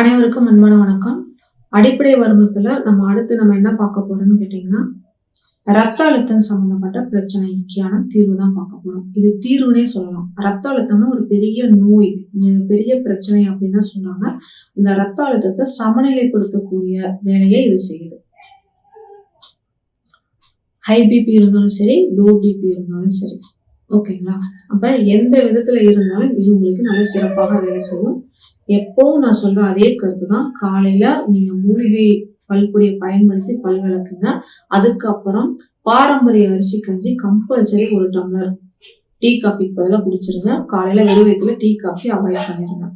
அனைவருக்கும் அன்பான வணக்கம். அடிப்படை வருமத்தில் நம்ம அடுத்து நம்ம என்ன பார்க்க போறோம்னு கேட்டிங்கன்னா ரத்த அழுத்தம் சம்மந்தப்பட்ட பிரச்சனைக்கான தீர்வு தான் பார்க்க போறோம். இது தீர்வுனே சொல்லலாம். ரத்த அழுத்தம்னு ஒரு பெரிய நோய் பெரிய பிரச்சனை அப்படின்னு தான் சொன்னாங்க. இந்த ரத்த அழுத்தத்தை சமநிலைப்படுத்தக்கூடிய வேலையை இது செய்யுது. ஹை பிபி இருந்தாலும் சரி லோ பிபி இருந்தாலும் சரி. ஓகேங்களா? அப்ப எந்த விதத்துல இருந்தாலும் இது உங்களுக்கு நல்ல சிறப்பாக வேலை செய்யும். எப்போவும் நான் சொல்ற அதே கருத்து தான் காலையில நீங்க மூலிகை பல்பொடியை பயன்படுத்தி பல் விளக்குங்க. அதுக்கப்புறம் பாரம்பரிய அரிசி கஞ்சி கம்பல்சரி ஒரு டம்ளர் டீ காஃபிக்கு பதிலாக குடிச்சிருங்க. காலையில வெறும் வயிற்றுல டீ காஃபி அவாய்ட் பண்ணிருங்க.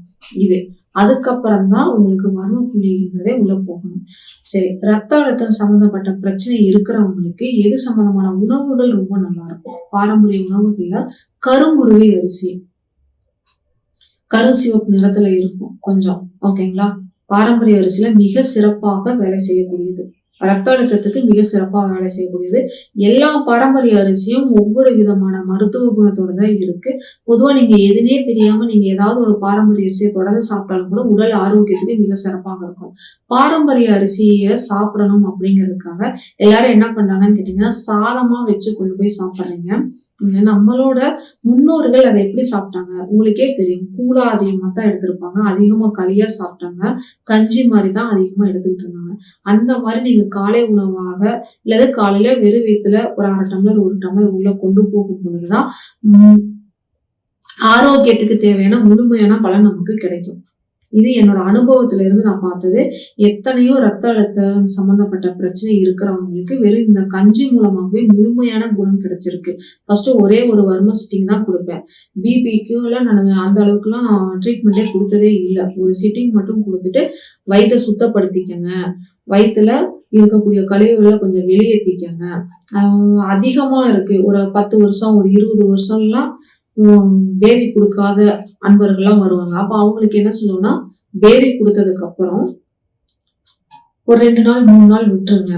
இது. அதுக்கப்புறம் தான் உங்களுக்கு மர்ம புள்ளிங்கிறதே உள்ள போகணும். சரி ரத்த அழுத்தம் சம்மந்தப்பட்ட பிரச்சனை இருக்கிறவங்களுக்கு எது சம்மந்தமான உணவுகள் ரொம்ப நல்லா இருக்கும் பாரம்பரிய உணவுகள்ல கருங்குருவை அரிசி. கருசிவப்பு நிறத்துல இருக்கும் கொஞ்சம் ஓகேங்களா? பாரம்பரிய அரிசியில மிக சிறப்பாக வேலை செய்யக்கூடியது. ரத்த அழுத்தத்துக்கு மிக சிறப்பாக வேலை செய்யக்கூடியது. எல்லா பாரம்பரிய அரிசியும் ஒவ்வொரு விதமான மருத்துவ குணத்தோட தான் இருக்கு. பொதுவாக நீங்க எதுனே தெரியாம நீங்க ஏதாவது ஒரு பாரம்பரிய அரிசியை தொடர்ந்து சாப்பிட்டாலும் கூட உடல் ஆரோக்கியத்துக்கு மிக சிறப்பாக இருக்கும். பாரம்பரிய அரிசியை சாப்பிடணும் அப்படிங்கிறதுக்காக எல்லாரும் என்ன பண்றாங்கன்னு கேட்டீங்கன்னா சாதமா வச்சு கொண்டு போய் சாப்பிட்றீங்க. நம்மளோட முன்னோர்கள் அதை எப்படி சாப்பிட்டாங்க? உங்களுக்கே தெரியும். கூழா அதிகமாக தான் எடுத்திருப்பாங்க. அதிகமாக களியா சாப்பிட்டாங்க. கஞ்சி மாதிரி தான் அதிகமாக எடுத்துக்கிட்டு இருந்தாங்க. அந்த மாதிரி நீங்க காலை உணவாக இல்லாத காலையில வெறும் வீட்டில் ஒரு அரை டம்ளர் ஒரு டம்ளர் உள்ள கொண்டு போகும் பொழுதுதான் ஆரோக்கியத்துக்கு தேவையான முழுமையான பலன் நமக்கு கிடைக்கும். இது என்னோட அனுபவத்துல இருந்து நான் பார்த்தது. எத்தனையோ ரத்த அழுத்தம் சம்பந்தப்பட்ட பிரச்சனை இருக்கிறவங்களுக்கு வெறும் இந்த கஞ்சி மூலமாகவே முழுமையான குணம் கிடைச்சிருக்கு. ஃபர்ஸ்ட் ஒரே ஒரு வர்ம சிட்டிங் தான் கொடுப்பேன். பிபிக்கும் எல்லாம் நான் அந்த அளவுக்குலாம் ட்ரீட்மெண்ட்டே கொடுத்ததே இல்லை. ஒரு சிட்டிங் மட்டும் கொடுத்துட்டு வயிற்றை சுத்தப்படுத்திக்கங்க. வயிற்றுல இருக்கக்கூடிய கழிவுகளை கொஞ்சம் வெளியேற்றிக்கங்க அதிகமாக இருக்குது ஒரு பத்து வருஷம் ஒரு இருபது வருஷம்லாம் பேதி கொடுக்காத அன்பர்கள்லாம் வருவாங்க. அப்போ அவங்களுக்கு என்ன சொல்லணும்னா பேதி கொடுத்ததுக்கு அப்புறம் ஒரு ரெண்டு நாள் மூணு நாள் விட்டுருங்க.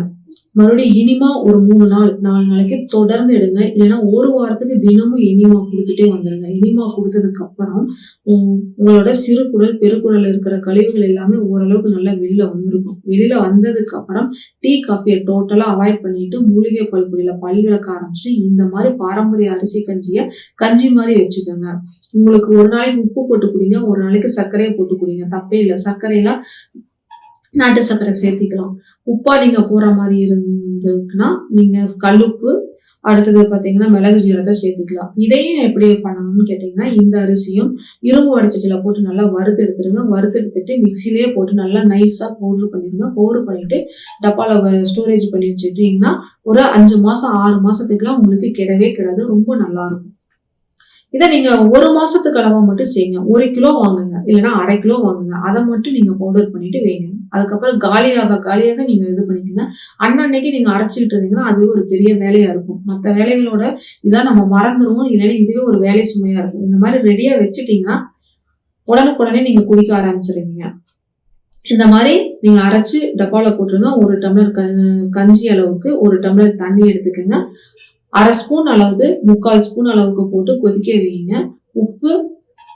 மறுபடியும் இனிமா ஒரு மூணு நாள் நாலு நாளைக்கு தொடர்ந்து எடுங்க. இல்லைன்னா ஒரு வாரத்துக்கு தினமும் இனிமா கொடுத்துட்டே வந்துடுங்க இனிமா கொடுத்ததுக்கு அப்புறம் உங்களோட சிறுகுடல் பெருக்குடல் இருக்கிற கழிவுகள் எல்லாமே ஓரளவுக்கு நல்லா வெளியில வந்திருக்கும். வெளியில வந்ததுக்கு அப்புறம் டீ காஃபியை டோட்டலா அவாய்ட் பண்ணிட்டு மூலிகை பல்பொடியில பல் விளக்க ஆரம்பிச்சுட்டு இந்த மாதிரி பாரம்பரிய அரிசி கஞ்சியை கஞ்சி மாதிரி வச்சுக்கோங்க. உங்களுக்கு ஒரு நாளைக்கு உப்பு போட்டு குடிங்க ஒரு நாளைக்கு சர்க்கரையை போட்டு குடிங்க. தப்பே இல்லை. சர்க்கரையெல்லாம் நாட்டு சர்க்கரை சேர்த்திக்கலாம். உப்பா நீங்க போற மாதிரி இருந்ததுக்குன்னா நீங்க கல்லுப்பு அடுத்தது பார்த்தீங்கன்னா மிளகு ஜீரத்தை சேர்த்துக்கலாம். இதையும் எப்படி பண்ணணும்னு கேட்டிங்கன்னா இந்த அரிசியும் இரும்பு வடச்சட்டியில் போட்டு நல்லா வறுத்து எடுத்துருங்க வறுத்து எடுத்துட்டு மிக்சிலேயே போட்டு நல்லா நைஸாக பவுட்ரு பண்ணிடுங்க. பவுட்ரு பண்ணிவிட்டு டப்பாவில் ஸ்டோரேஜ் பண்ணி வச்சுட்டிங்கன்னா ஒரு அஞ்சு மாதம் ஆறு மாதத்துக்குலாம் உங்களுக்கு கிடவே கிடாது. ரொம்ப நல்லாயிருக்கும் இதை நீங்க ஒரு மாசத்துக்கு அளவா மட்டும் செய்யுங்க. ஒரு கிலோ வாங்குங்க. இல்லைன்னா அரை கிலோ வாங்குங்க. அதை மட்டும் நீங்க பவுடர் பண்ணிட்டு வைங்க. அதுக்கப்புறம் காலியாக காலியாக நீங்க இது பண்ணிக்கோங்க. அன்னன்னைக்கு நீங்க அரைச்சிக்கிட்டு இருந்தீங்கன்னா அதுவே ஒரு பெரிய வேலையா இருக்கும். மற்ற வேலைகளோட இதான் நம்ம மறந்துடுவோம் இல்லைன்னா இதுவே ஒரு வேலை சுமையா இருக்கும். இந்த மாதிரி ரெடியா வச்சுட்டீங்கன்னா உடனுக்குடனே நீங்க குடிக்க ஆரம்பிச்சிருவீங்க. இந்த மாதிரி நீங்க அரைச்சு டப்பாவில் போட்டுருங்க ஒரு டம்ளர் கஞ்சி அளவுக்கு ஒரு டம்ளர் தண்ணி எடுத்துக்கோங்க. அரை ஸ்பூன் அளவுக்கு முக்கால் ஸ்பூன் அளவுக்கு போட்டு கொதிக்க வைங்க உப்பு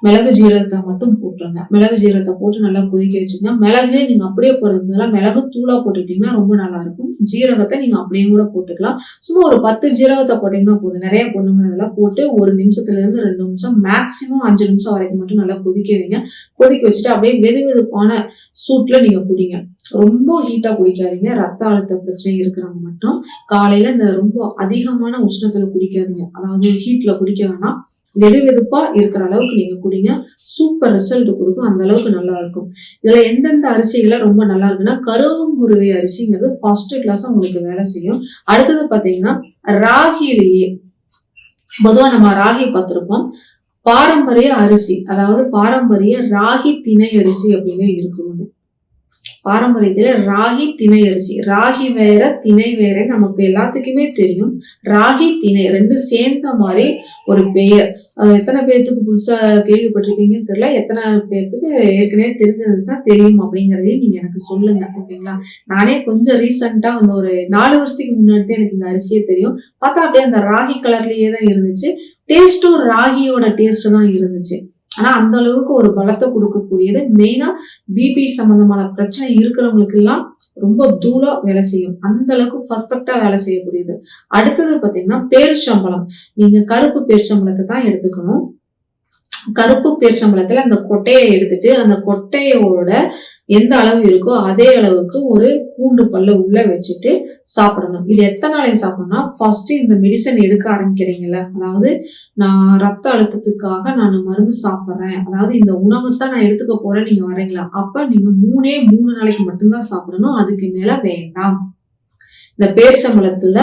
மிளகு ஜீரகத்தை மட்டும் போட்டுருங்க. மிளகு ஜீரகத்தை போட்டு நல்லா கொதிக்க வச்சுங்க மிளகு நீங்க அப்படியே போடுறதுனால பதிலாக மிளகு தூளா போட்டுக்கிட்டீங்கன்னா ரொம்ப நல்லா இருக்கும். ஜீரகத்தை நீங்க அப்படியே கூட போட்டுக்கலாம். சும்மா ஒரு பத்து ஜீரகத்தை போட்டீங்கன்னா போதும். நிறைய பொண்ணுங்கிறதெல்லாம் போட்டு ஒரு நிமிஷத்துல இருந்து ரெண்டு நிமிஷம் மேக்சிமம் அஞ்சு நிமிஷம் வரைக்கும் மட்டும் நல்லா கொதிக்க வைங்க. கொதிக்க வச்சுட்டு அப்படியே வெது வெதுப்பான சூட்ல நீங்க குடிங்க. ரொம்ப ஹீட்டா குடிக்காதீங்க. ரத்த அழுத்த பிரச்சனை இருக்கிறவங்க மட்டும். காலையில இந்த ரொம்ப அதிகமான உஷ்ணத்துல குடிக்காதீங்க. அதாவது ஹீட்ல குடிக்க வேணாம். வெது வெதுப்பா இருக்கிற அளவுக்கு நீங்க குடிங்க. சூப்பர் ரிசல்ட் கொடுக்கும். அந்த அளவுக்கு நல்லா இருக்கும். இதுல எந்தெந்த அரிசிகள்லாம் ரொம்ப நல்லா இருக்குன்னா கருவங்குருவை அரிசிங்கிறது ஃபர்ஸ்ட் கிளாஸ் உங்களுக்கு வேலை செய்யும். அடுத்தது பாத்தீங்கன்னா ராகிலேயே பொதுவாக நம்ம ராகி பார்த்துருப்போம். பாரம்பரிய அரிசி அதாவது பாரம்பரிய ராகி திணை அரிசி அப்படின்னு இருக்கு. ஒன்று பாரம்பரியத்தில் ராகி திணை அரிசி. ராகி வேற திணை வேற நமக்கு எல்லாத்துக்குமே தெரியும். ராகி திணை ரெண்டும் சேர்ந்த மாதிரி ஒரு பெயர். எத்தனை பேர்த்துக்கு புதுசாக கேள்விப்பட்டிருப்பீங்கன்னு தெரியல. எத்தனை பேர்த்துக்கு ஏற்கனவே தெரிஞ்சிருந்துச்சுன்னா தெரியும் அப்படிங்கிறதையும் நீங்கள் எனக்கு சொல்லுங்க ஓகேங்களா? நானே கொஞ்சம் ரீசெண்டா வந்து ஒரு நாலு வருஷத்துக்கு முன்னாடி தான் எனக்கு இந்த அரிசியே தெரியும். பார்த்தா அப்படியே அந்த ராகி கலர்லேயே தான் இருந்துச்சு. டேஸ்ட்டும் ராகியோட டேஸ்ட்டு தான் இருந்துச்சு. ஆனா அந்த அளவுக்கு ஒரு பலத்தை கொடுக்கக்கூடியது. மெயினா பிபி சம்பந்தமான பிரச்சனை இருக்கிறவங்களுக்கு எல்லாம் ரொம்ப தூளா வேலை செய்யும். அந்த அளவுக்கு பர்ஃபெக்டா வேலை செய்யக்கூடியது. அடுத்தது பாத்தீங்கன்னா பேரிச்சம்பளம். நீங்க கருப்பு பேரிச்சம்பளத்தை தான் எடுத்துக்கணும். கருப்பு பேரிச்சம்பளத்துல அந்த கொட்டையை எடுத்துட்டு அந்த கொட்டையோட எந்த அளவு இருக்கோ அதே அளவுக்கு ஒரு பூண்டு பல்ல உள்ள வச்சுட்டு சாப்பிடணும். இது எத்தனை நாளைக்கு சாப்பிடணும்னா ஃபர்ஸ்ட் இந்த மெடிசன் எடுக்க ஆரம்பிக்கிறீங்கல்ல அதாவது நான் ரத்த அழுத்தத்துக்காக நான் மருந்து சாப்பிட்றேன் அதாவது இந்த உணவை தான் நான் எடுத்துக்க போறேன் நீங்க வரீங்களா? அப்ப நீங்க மூணே மூணு நாளைக்கு மட்டும்தான் சாப்பிடணும் அதுக்கு மேல வேண்டாம். இந்த பேரிச்சம்பளத்துல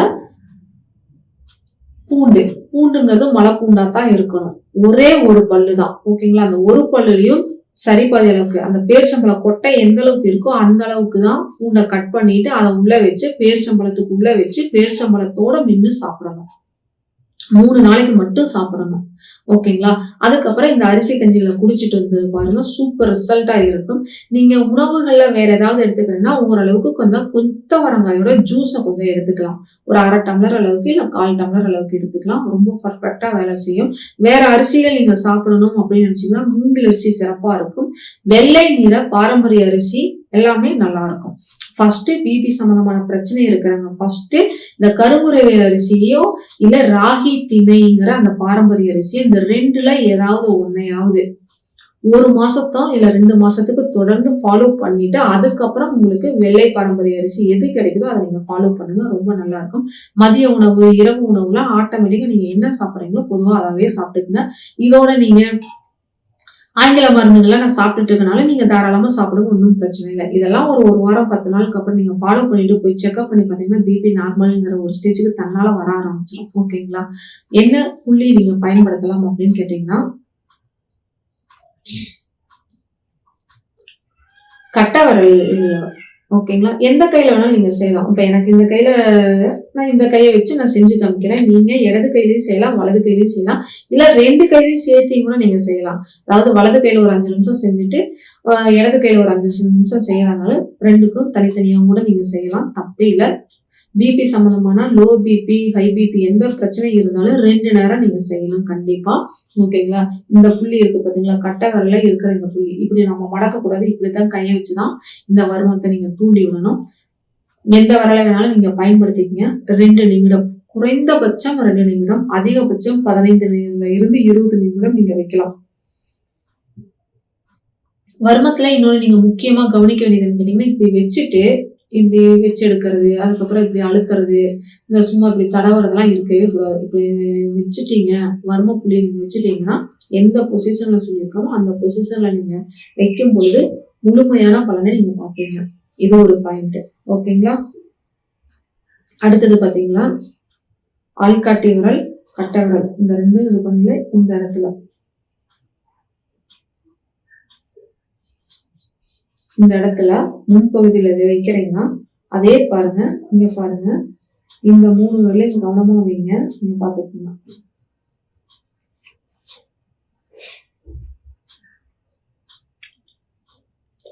பூண்டு பூண்டுங்கிறது மலை பூண்டா தான் இருக்கணும். ஒரே ஒரு பல்லு தான் ஓகேங்களா? அந்த ஒரு பல்லுலையும் சரி பாதி அளவுக்கு அந்த பேரிச்சம்பழம் கொட்டை எந்த அளவுக்கு இருக்கோ அந்த அளவுக்கு தான் பூண்டை கட் பண்ணிட்டு அதை உள்ள வச்சு பேரிச்சம்பழத்துக்கு உள்ள வச்சு பேரிச்சம்பழத்தோட மின்னு சாப்பிடணும். மூணு நாளைக்கு மட்டும் சாப்பிடணும். ஓகேங்களா? அதுக்கப்புறம் இந்த அரிசி கஞ்சிகளை குடிச்சிட்டு வந்து பாருங்க. சூப்பர் ரிசல்ட்டா இருக்கும். நீங்க உணவுகள்ல வேற ஏதாவது எடுத்துக்கிறீங்கன்னா ஓரளவுக்கு கொஞ்சம் கொத்தவரங்காயோட ஜூஸை கொஞ்சம் எடுத்துக்கலாம். ஒரு அரை டம்ளர் அளவுக்கு இல்லை கால் டம்ளர் அளவுக்கு எடுத்துக்கலாம். ரொம்ப பர்ஃபெக்டா வேலை செய்யும். வேற அரிசிகள் நீங்க சாப்பிடணும் அப்படின்னு நினைச்சீங்கன்னா மூங்கில் அரிசி சிறப்பா இருக்கும். வெள்ளை நிற பாரம்பரிய அரிசி எல்லாமே நல்லா இருக்கும். ஃபர்ஸ்ட் பிபி சம்பந்தமான பிரச்சனை இருக்கிறவங்க ஃபர்ஸ்ட் இந்த கருமுறை அரிசியோ இல்ல ராகி திணைங்கிற அந்த பாரம்பரிய அரிசி இந்த ரெண்டுல ஏதாவது ஒன்னையாவது ஒரு மாசத்தோ இல்ல ரெண்டு மாசத்துக்கு தொடர்ந்து ஃபாலோ பண்ணிட்டு அதுக்கப்புறம் உங்களுக்கு வெள்ளை பாரம்பரிய அரிசி எது கிடைக்குதோ அதை நீங்க ஃபாலோ பண்ணுங்க. ரொம்ப நல்லா இருக்கும் மதிய உணவு இரவு உணவுலாம் ஆட்டோமேட்டிக்கா நீங்க என்ன சாப்பிட்றீங்களோ பொதுவா அதாவே சாப்பிட்டுக்குங்க. இதோட நீங்க ஆங்கில மருந்துகளை நான் சாப்பிட்டுட்டு இருக்கனால நீங்க தாராளமா சாப்பிடுங்க ஒன்றும் பிரச்சனை இல்லை. இதெல்லாம் ஒரு ஒரு வாரம் பத்து நாளுக்கு அப்புறம் நீங்க ஃபாலோ பண்ணிட்டு போய் செக்அப் பண்ணி பார்த்தீங்கன்னா பிபி நார்மல்ங்கிற ஒரு ஸ்டேஜுக்கு தன்னால வர ஆரம்பிச்சிடும் ஓகேங்களா என்ன புள்ளி நீங்க பயன்படுத்தலாம் அப்படின்னு கேட்டீங்கன்னா கட்டவரல் ஓகேங்களா? எந்த கையில வேணாலும் நீங்க செய்யலாம். இப்ப எனக்கு இந்த கையில நான் இந்த கையை வச்சு நான் செஞ்சு காமிக்கிறேன். நீங்க இடது கையிலயும் செய்யலாம் வலது கையிலயும் செய்யலாம். இல்ல ரெண்டு கையிலயும் சேர்த்தையும் கூட நீங்க செய்யலாம். அதாவது வலது கையில ஒரு அஞ்சு நிமிஷம் செஞ்சுட்டு இடது கையில ஒரு அஞ்சு நிமிஷம் செய்யறதுனால ரெண்டுக்கும் தனித்தனியாக கூட நீங்க செய்யலாம். தப்பே இல்லை. பிபி சம்மந்தமான லோ பிபி ஹை பிபி எந்த பிரச்சனை இருந்தாலும் ரெண்டு நேரம் நீங்க செய்யணும் கண்டிப்பா. ஓகேங்களா? இந்த புள்ளி இருக்கு பாத்தீங்களா? கட்டை வரல இருக்கிற இந்த புள்ளி. இப்படி நம்ம மடக்கக்கூடாது இப்படிதான் கையை வச்சுதான் இந்த வருமத்தை நீங்க தூண்டி விடணும். எந்த வரலை வேணாலும் நீங்க பயன்படுத்திக்கங்க. ரெண்டு நிமிடம். குறைந்தபட்சம் ரெண்டு நிமிடம். அதிகபட்சம் பதினைந்து நிமிடம் இருந்து இருபது நிமிடம் நீங்க வைக்கலாம். வருமத்துல இன்னொன்று நீங்க முக்கியமா கவனிக்க வேண்டியதுன்னு கேட்டீங்கன்னா இப்படி வச்சுட்டு இப்படி வச்சு எடுக்கிறது அதுக்கப்புறம் இப்படி அழுத்துறது இந்த சும்மா இப்படி தடவுறதெல்லாம் இருக்கவே கூடாது. இப்படி வச்சுட்டீங்க வர்ம புள்ளி நீங்கள் வச்சுட்டீங்கன்னா எந்த பொசிஷனில் சொல்லியிருக்கோமோ அந்த பொசிஷனில் நீங்கள் வைக்கும் பொழுது முழுமையான பலனை நீங்கள் பார்ப்பீங்க. இது ஒரு பாயிண்ட் ஓகேங்களா அடுத்தது பார்த்தீங்களா ஆள்காட்டி விரல் கட்டை விரல் இந்த ரெண்டும் இது பண்ணல இந்த இடத்துல. இந்த இடத்துல முன்பகுதியில் இதை வைக்கிறீங்கன்னா அதே பாருங்க இங்க பாருங்க. இந்த மூணு விரலையும் கவனமா வைங்க நீங்க பாத்துக்கோங்க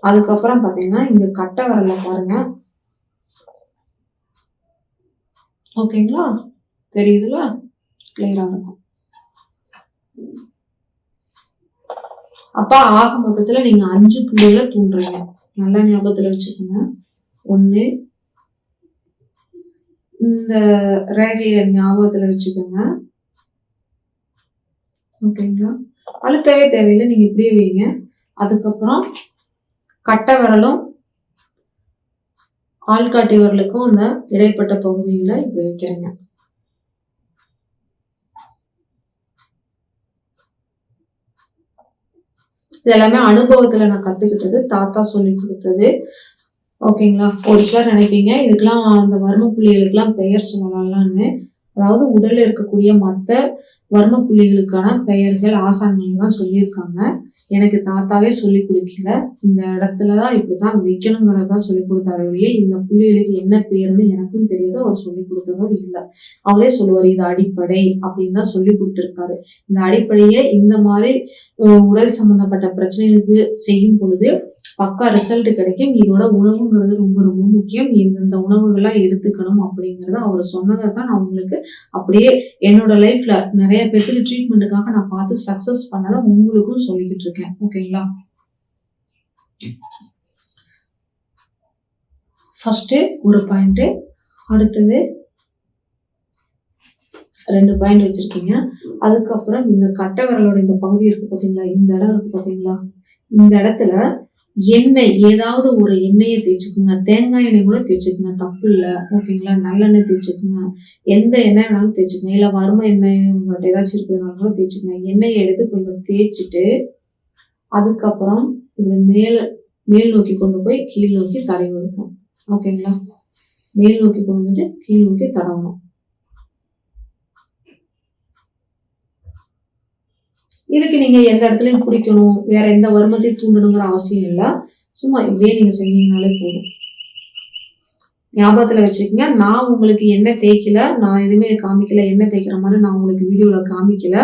அதுக்கப்புறம் பாத்தீங்கன்னா இங்க கட்டை விரல பாருங்க. ஓகேங்களா? தெரியுதுல? கிளியரா இருக்கும். அப்ப ஆக மொத்தத்துல நீங்க அஞ்சு புள்ளிகளை தூண்டுறீங்க. நல்லா ஞாபகத்துல வச்சுக்கோங்க. ஒண்ணு இந்த ரேகைய ஞாபகத்துல வச்சுக்கோங்க. ஓகேங்களா? அழுத்தவே தேவையில்லை நீங்க இப்படியே வைங்க. அதுக்கப்புறம் கட்டை விரலும் ஆள்காட்டி விரலுக்கும் அந்த இடைப்பட்ட பகுதியில் இப்படி வைக்கிறேங்க. இது எல்லாமே அனுபவத்தில் நான் கற்றுக்கிட்டது தாத்தா சொல்லி கொடுத்தது. ஓகேங்களா ஒரு சிலர் நினைப்பீங்க இதுக்கெல்லாம் அந்த மர்ம புள்ளிகளுக்கெல்லாம் பெயர் சொல்லலாம்னு அதாவது உடலில் இருக்கக்கூடிய மற்ற வர்ம புள்ளிகளுக்கான பெயர்கள் ஆசான்கள்லாம் சொல்லியிருக்காங்க. எனக்கு தாத்தாவே சொல்லி கொடுக்கல. இந்த இடத்துல இடத்துலதான் இப்படிதான் வைக்கணுங்கிறதா சொல்லி கொடுத்தாரு ஒழிய இந்த புள்ளிகளுக்கு என்ன பேருன்னு எனக்கும் தெரியாது. அவர் சொல்லி கொடுத்ததும் இல்லை. அவரே சொல்லுவார் இது அடிப்படை அப்படின்னு தான் சொல்லி கொடுத்துருக்காரு. இந்த அடிப்படையை இந்த மாதிரி உடல் சம்பந்தப்பட்ட பிரச்சனைகளுக்கு செய்யும் பொழுது பக்கா ரிசல்ட் கிடைக்கும். இதோட உணவுங்கிறது ரொம்ப ரொம்ப முக்கியம். இந்தந்த உணவுகள்லாம் எடுத்துக்கணும் அப்படிங்கிறத அவர் சொன்னதை தான் நான் உங்களுக்கு அப்படியே என்னோட லைஃப்ல நிறைய நிறைய பேருக்கு ட்ரீட்மெண்ட்டுக்காக நான் பார்த்து சக்ஸஸ் பண்ணதை உங்களுக்கும் சொல்லிக்கிட்டு இருக்கேன். ஓகேங்களா ஃபஸ்ட்டு ஒரு பாயிண்ட்டு அடுத்தது ரெண்டு பாயிண்ட் வச்சுருக்கீங்க. அதுக்கப்புறம் இந்த கட்டை விரலோட இந்த பகுதி இருக்குது பார்த்தீங்களா இந்த இடம் இருக்குது பார்த்தீங்களா இந்த இடத்துல எண்ணெய் ஏதாவது ஒரு எண்ணெயை தேய்ச்சிக்குங்க. தேங்காய் எண்ணெய் கூட தேய்ச்சிக்கோங்க. தப்பு இல்லை. ஓகேங்களா? நல்லெண்ணெய் தேய்ச்சிக்கோங்க. எந்த எண்ணெய் வேணாலும் தேய்ச்சிக்கோங்க. இல்லை வரும எண்ணெய் உங்கள்கிட்ட ஏதாச்சும் இருக்கிறதுனால கூட தேய்ச்சிக்கோங்க. எண்ணெயை எடுத்து கொஞ்சம் தேய்ச்சிட்டு அதுக்கப்புறம் இப்படி மேலே மேல் நோக்கி கொண்டு போய் கீழ் நோக்கி தடவி விடணும். ஓகேங்களா? மேல் நோக்கி கொண்டு வந்துட்டு கீழ் நோக்கி தடவணும். இதுக்கு நீங்கள் எந்த இடத்துலையும் பிடிக்கணும் வேற எந்த வருமத்தையும் தூண்டணுங்கிற அவசியம் இல்லை. சும்மா இப்படியே நீங்கள் செஞ்சீங்கனாலே போதும். ஞாபகத்தில் வச்சுக்கோங்க நான் உங்களுக்கு என்ன தேய்க்கல நான் எதுவுமே காமிக்கல என்ன தேய்க்கிற மாதிரி நான் உங்களுக்கு வீடியோவில் காமிக்கல.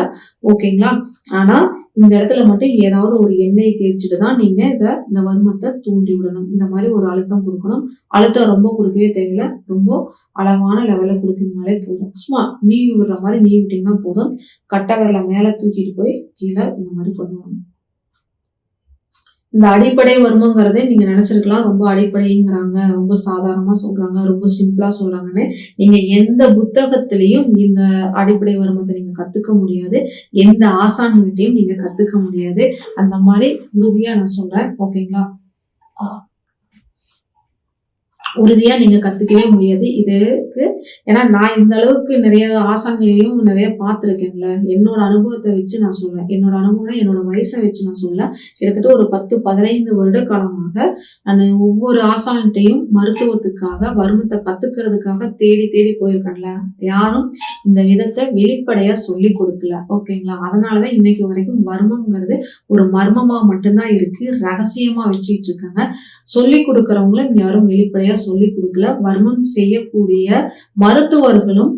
ஓகேங்களா ஆனால் இந்த இடத்துல மட்டும் ஏதாவது ஒரு எண்ணெய் தேய்ச்சிட்டு தான் நீங்க இதை இந்த வர்மத்தை தூண்டி விடணும். இந்த மாதிரி ஒரு அழுத்தம் கொடுக்கணும். அழுத்தம் ரொம்ப கொடுக்கவே தேவையில்ல. ரொம்ப அளவான லெவல்ல கொடுத்தீங்கனாலே போதும். சும்மா நீவி விடுற மாதிரி நீவி விட்டீங்கன்னா போதும். கட்டை மேலே மேல தூக்கிட்டு போய் கீழே இந்த மாதிரி பண்ணுவாங்க இந்த அடிப்படை வருமங்கிறதே நீங்க நினைச்சிருக்கலாம். ரொம்ப அடிப்படைங்கிறாங்க. ரொம்ப சாதாரணமா சொல்றாங்க. ரொம்ப சிம்பிளா சொல்றாங்கன்னு. நீங்க எந்த புத்தகத்திலையும் இந்த அடிப்படை வருமத்தை நீங்க கத்துக்க முடியாது. எந்த ஆசான்கிட்டையும் நீங்க கத்துக்க முடியாது. அந்த மாதிரி உறுதியா நான் சொல்றேன். ஓகேங்களா? உறுதியா நீங்க கத்துக்கவே முடியாது. இதுக்கு ஏன்னா நான் இந்த அளவுக்கு நிறைய ஆசான்களையும் நிறைய பார்த்துருக்கேன்ல. என்னோட அனுபவத்தை வச்சு நான் சொல்றேன். என்னோட அனுபவம் என்னோட வயசை வச்சு நான் சொல்ல கிட்டத்தட்ட ஒரு பத்து பதினைந்து வருட காலமாக நான் ஒவ்வொரு ஆசான்கிட்டையும் மருத்துவத்துக்காக வருமத்தை கத்துக்கிறதுக்காக தேடி தேடி போயிருக்கேன்ல. யாரும் இந்த விதத்தை வெளிப்படையா சொல்லி கொடுக்கல. ஓகேங்களா? அதனாலதான் இன்னைக்கு வரைக்கும் வர்மங்கிறது ஒரு மர்மமா மட்டும்தான் இருக்கு. ரகசியமா வச்சுக்கிட்டு இருக்காங்க. சொல்லி கொடுக்கறவங்களும் யாரும் வெளிப்படையா சொல்லி கொடுக்கல. வர்மம் செய்யக்கூடிய மருத்துவர்களும்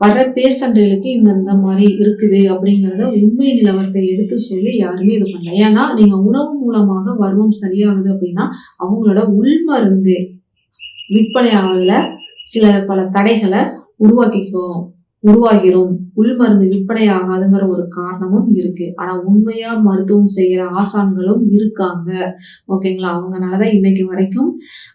வர்ற பேஷண்ட்டுகளுக்கு இந்த இந்த மாதிரி இருக்குது அப்படிங்கிறத உண்மை நிலவரத்தை எடுத்து சொல்லி யாருமே இது பண்ணல. ஏன்னா நீங்க உணவு மூலமாக வர்மம் சரியாகுது அப்படின்னா அவங்களோட உள்மருந்து விற்பனை ஆவதில் சில பல தடைகளை உருவாக்கிக்கும். உருவாகிறோம். உள்மருந்து விற்பனை ஆகாதுங்கிற ஒரு காரணமும் இருக்கு. ஆனா உண்மையா மருத்துவம் செய்யற ஆசான்களும் இருக்காங்க. ஓகேங்களா? அவங்கனாலதான் இன்னைக்கு வரைக்கும்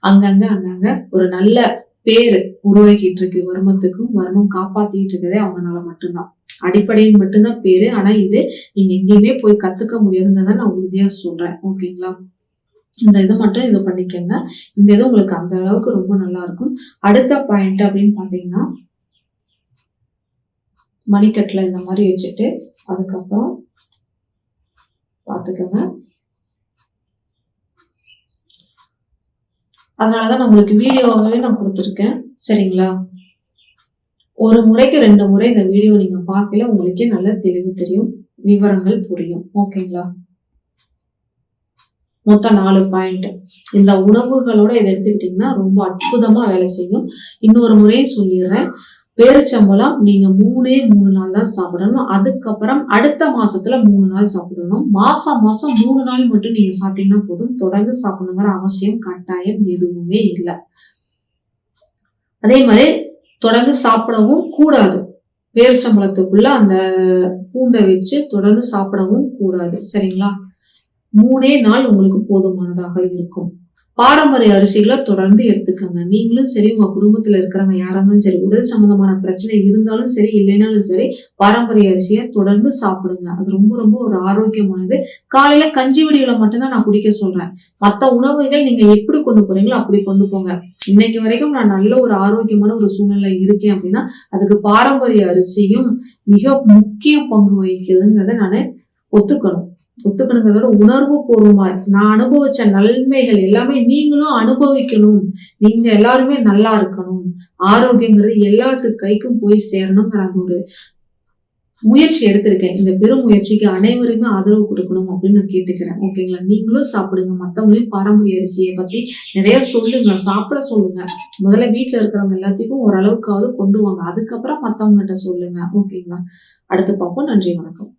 அங்கங்க அங்கங்க ஒரு நல்ல பேர் உருவாக்கிட்டு இருக்கு வருமத்துக்கும் வருமம் காப்பாத்திட்டு இருக்கதே அவங்கனால மட்டும்தான். அடிப்படையில் மட்டும்தான் பேரு. ஆனா இது நீங்க எங்கேயுமே போய் கத்துக்க முடியாதுங்கிறத நான் உறுதியா சொல்றேன். ஓகேங்களா? இந்த இது மட்டும் இது பண்ணிக்கங்க. இந்த இது உங்களுக்கு அந்த அளவுக்கு ரொம்ப நல்லா இருக்கும். அடுத்த பாயிண்ட் அப்படின்னு பாத்தீங்கன்னா மணிக்கட்டில் இந்த மாதிரி வச்சுட்டு அதுக்கப்புறம் பார்த்துக்கோங்க. அதனால தான் நான் உங்களுக்கு வீடியோவாகவே நான் கொடுத்துருக்கேன். சரிங்களா? ஒரு முறைக்கு ரெண்டு முறை இந்த வீடியோ நீங்கள் பார்க்கல உங்களுக்கே நல்ல தெளிவு தெரியும் விவரங்கள் புரியும். ஓகேங்களா? மொத்தம் நாலு பாயிண்ட். இந்த உணவுகளோட இதை எடுத்துக்கிட்டிங்கன்னா ரொம்ப அற்புதமாக வேலை செய்யும். இன்னொரு முறையும் சொல்லிடுறேன். பேரிச்சம்பழம் நீங்க மூணே மூணு நாள் தான் சாப்பிடணும். அதுக்கப்புறம் அடுத்த மாசத்துல மூணு நாள் சாப்பிடணும். மாசம் மாசம் மூணு நாள் மட்டும் நீங்க சாப்பிட்டீங்கன்னா போதும். தொடர்ந்து சாப்பிடணுங்கிற அவசியம் கட்டாயம் எதுவுமே இல்லை. அதே மாதிரி தொடர்ந்து சாப்பிடவும் கூடாது. பேரிச்சம்பழத்துக்குள்ள அந்த பூண்டை வச்சு தொடர்ந்து சாப்பிடவும் கூடாது. சரிங்களா? மூணே நாள் உங்களுக்கு போதுமானதாக இருக்கும். பாரம்பரிய அரிசிகளை தொடர்ந்து எடுத்துக்கோங்க. நீங்களும் சரி உங்க குடும்பத்துல இருக்கிறவங்க யாரா இருந்தாலும் சரி உடல் சம்பந்தமான பிரச்சனை இருந்தாலும் சரி இல்லைனாலும் சரி பாரம்பரிய அரிசியை தொடர்ந்து சாப்பிடுங்க. அது ரொம்ப ரொம்ப ஒரு ஆரோக்கியமானது. காலையில கஞ்சி வடிகளை மட்டும்தான் நான் குடிக்க சொல்றேன். மற்ற உணவுகள் நீங்க எப்படி கொண்டு போறீங்களோ அப்படி கொண்டு போங்க. இன்னைக்கு வரைக்கும் நான் நல்ல ஒரு ஆரோக்கியமான ஒரு சூழ்நிலை இருக்கேன் அப்படின்னா அதுக்கு பாரம்பரிய அரிசியும் மிக முக்கிய பங்கு வகிக்குதுங்கிறத நான் ஒத்துக்கணும். ஒத்துக்கணுங்கிறதோட உணர்வு பூர்வமா நான் அனுபவிச்ச நன்மைகள் எல்லாமே நீங்களும் அனுபவிக்கணும். நீங்க எல்லாருமே நல்லா இருக்கணும். ஆரோக்கியங்கிறது எல்லாத்து கைக்கும் போய் சேரணுங்கிற அந்த ஒரு முயற்சி எடுத்திருக்கேன். இந்த பெரும் முயற்சிக்கு அனைவருமே ஆதரவு கொடுக்கணும் அப்படின்னு நான் கேட்டுக்கிறேன். ஓகேங்களா நீங்களும் சாப்பிடுங்க. மற்றவங்களையும் பாரம்பரிய அரிசியை பத்தி நிறைய சொல்லுங்க. சாப்பிட சொல்லுங்க. முதல்ல வீட்டுல இருக்கிறவங்க எல்லாத்துக்கும் ஓரளவுக்காவது கொண்டு வாங்க. அதுக்கப்புறம் மற்றவங்ககிட்ட சொல்லுங்க. ஓகேங்களா அடுத்து பார்ப்போம். நன்றி வணக்கம்.